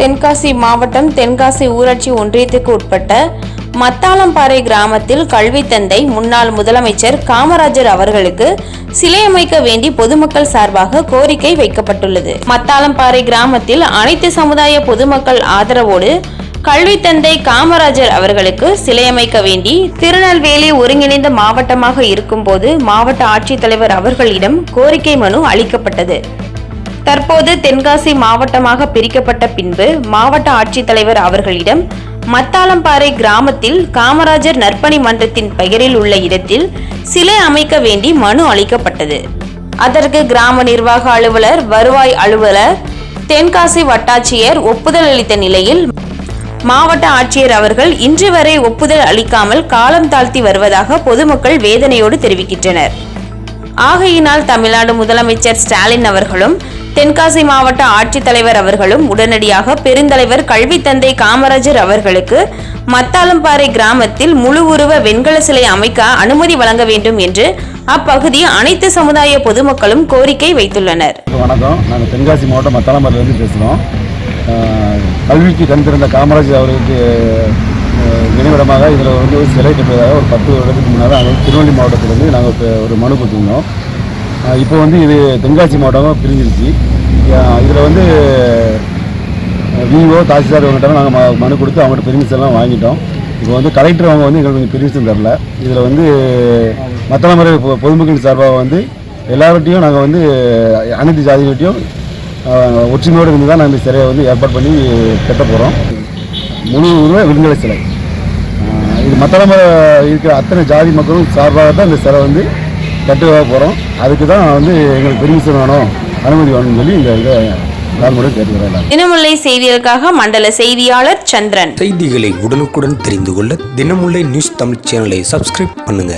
தென்காசி மாவட்டம் தென்காசி ஊராட்சி ஒன்றியத்துக்கு உட்பட்ட மத்தாளம்பாறை கிராமத்தில் கல்வி தந்தை முன்னாள் முதலமைச்சர் காமராஜர் அவர்களுக்கு சிலை அமைக்க வேண்டி பொதுமக்கள் சார்பாக கோரிக்கை வைக்கப்பட்டுள்ளது. மத்தாளம்பாறை கிராமத்தில் அனைத்து சமுதாய பொதுமக்கள் ஆதரவோடு கல்வி தந்தை காமராஜர் அவர்களுக்கு சிலை அமைக்க வேண்டி திருநெல்வேலி ஒருங்கிணைந்த மாவட்டமாக இருக்கும்போது மாவட்ட ஆட்சித்தலைவர் அவர்களிடம் கோரிக்கை மனு அளிக்கப்பட்டது. தற்போது தென்காசி மாவட்டமாக பிரிக்கப்பட்ட பின்பு மாவட்ட ஆட்சித்தலைவர் அவர்களிடம் மத்தாளம்பாறை கிராமத்தில் காமராஜர் நற்பணி மன்றத்தின் பெயரில் உள்ள இடத்தில் சிலை அமைக்க வேண்டி மனு அளிக்கப்பட்டது. அதற்கு கிராம நிர்வாக அலுவலர் வருவாய் அலுவலர் தென்காசி வட்டாட்சியர் ஒப்புதல் அளித்த நிலையில் மாவட்ட ஆட்சியர் அவர்கள் இன்று வரை ஒப்புதல் அளிக்காமல் காலம் தாழ்த்தி வருவதாக பொதுமக்கள் வேதனையோடு தெரிவிக்கின்றனர். ஆகையினால் தமிழ்நாடு முதலமைச்சர் ஸ்டாலின் அவர்களும் தென்காசி மாவட்ட ஆட்சித்தலைவர் அவர்களும் உடனடியாக பெருந்தலைவர் கல்வி தந்தை காமராஜர் அவர்களுக்கு மத்தாளம்பாறை கிராமத்தில் முழு உருவ வெண்கல சிலை அமைக்க அனுமதி வழங்க வேண்டும் என்று அப்பகுதி அனைத்து சமுதாய பொதுமக்களும் கோரிக்கை வைத்துள்ளனர். வணக்கம் நாங்கள் தென்காசி மாவட்டம் மத்தாளம்பரத்துலேருந்து பேசுகிறோம் கல்விக்கு கண் காமராஜர் அவர்களுக்கு நினைவிடமாக இதில் வந்து ஒரு சிலை கட்டுவதாக ஒரு பத்து வருடத்துக்கு முன்னால் நாங்கள் திருவள்ளி மாவட்டத்திலேருந்து நாங்கள் ஒரு மனு கொடுத்துருந்தோம். இப்போ வந்து இது தென்காசி மாவட்டமாக பிரிஞ்சிருச்சு. இதில் வந்து விஓ தாசில்தார் அவங்ககிட்ட நாங்கள் ம மனு கொடுத்து அவங்கள்ட்ட பெர்மிஷன்லாம் வாங்கிட்டோம். இப்போ வந்து கலெக்டர் அவங்க வந்து எங்களுக்கு பெர்மிஷன் தரல. இதில் வந்து மத்தளமுறை பொ- பொதுமக்கள் சார்பாக வந்து எல்லார்ட்டையும் நாங்கள் வந்து அனைத்து ஜாதிகள்ட்டையும் ஒற்றுமையோடு இருந்து தான் நாங்கள் இந்த சிலையை வந்து ஏற்பாடு பண்ணி கட்ட போகிறோம் முழு உருவ விடுதலை சிலை. இது இது மத்தளமுறை இருக்கிற அத்தனை ஜாதி மக்களும் சார்பாக தான் இந்த சிலை வந்து கட்டுவாக போகிறோம் அதுக்கு தான் வந்து எங்களுக்கு பெர்மிஷன் வேணும். அனுமதி வேணும்னு சொல்லி இந்த இதை தினமுல்லை செய்திகளுக்காக மண்டல செய்தியாளர் சந்திரன். செய்திகளை உடனுக்குடன் தெரிந்து கொள்ள தினமுல்லை நியூஸ் தமிழ் சேனலை சப்ஸ்கிரைப் பண்ணுங்க.